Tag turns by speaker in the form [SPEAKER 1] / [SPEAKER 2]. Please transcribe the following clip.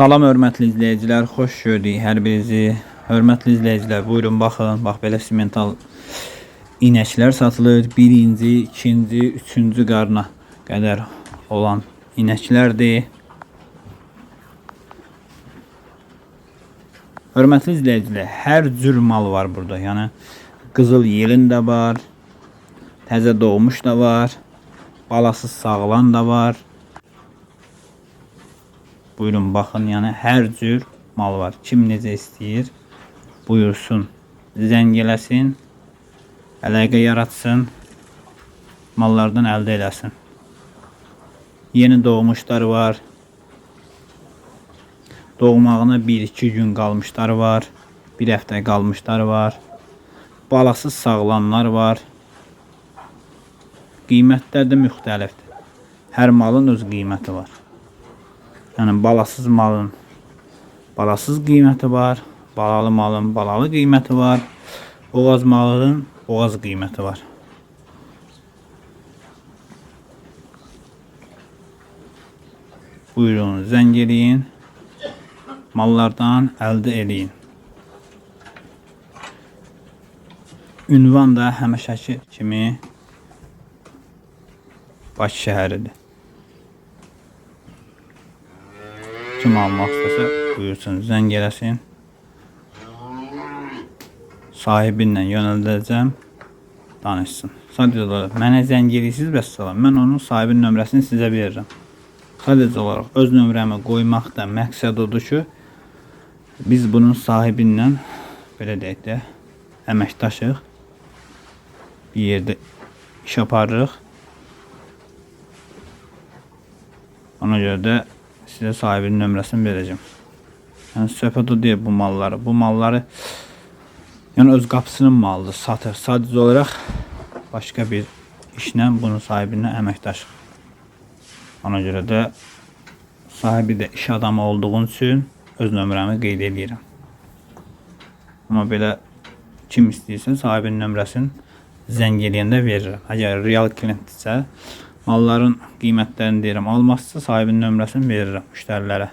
[SPEAKER 1] Salam hörmətli izləyicilər, xoş gördük hər birinizi. Hörmətli izləyicilər, buyurun baxın. Bax belə simental inəklər satılır. Birinci, ikinci, üçüncü qarna qədər olan inəklərdir. Hörmətli izləyicilər, hər cür mal var burada. Yəni qızıl yelin də var, təzə doğmuş da var, balasız sağılan da var. Buyurun baxın, yəni hər cür mal var. Kim necə istəyir, buyursun. Zəng eləsin, əlaqə yaratsın, mallardan əldə eləsin. Yeni doğmuşlar var. Doğmağına 1-2 gün qalmışlar var. 1 həftə qalmışlar var. Balasız sağlamlar var. Qiymətlər də müxtəlifdir. Hər malın öz qiyməti var. Yəni balasız malın balasız qiyməti var. Balalı malın balalı qiyməti var. Boğaz malının boğaz qiyməti var. Buyurun zəng eləyin. Mallardan əldə eləyin. Ünvan da həmişəki kimi Bakı şəhəridir. Kim almaq istəsə buyursun zəng eləsin. Sahibinlə yönəldəcəm. Danışsın. Sadəcə olaraq mənə zəng eləyirsiniz bəs salam. Mən onun sahibinin nömrəsini sizə verirəm. Sadəcə olaraq öz nömrəmi qoymaqda məqsəd odur ki, biz bunun sahibindən belə deyək də əməkdaşıq. Bir yerdə iş aparırıq. Ona görə də sizə sahibinin nömrəsini verəcəm. Yəni söhbət o bu malları. Bu malları yəni öz qapısının malıdır, satır. Sadəcə olaraq başqa bir işlə bunun sahibindən əməkdaşıq. Ona görə də sahibi də iş adamı olduğun üçün öz nömrəmi qeyd edirəm. Amma belə kim istəyirsə sahibinin nömrəsini zəng eləyəndə verirəm. Əgər real klientdirsə malların qiymətlərini deyirəm. Almazsa sahibinin nömrəsini verirəm müştərilərə.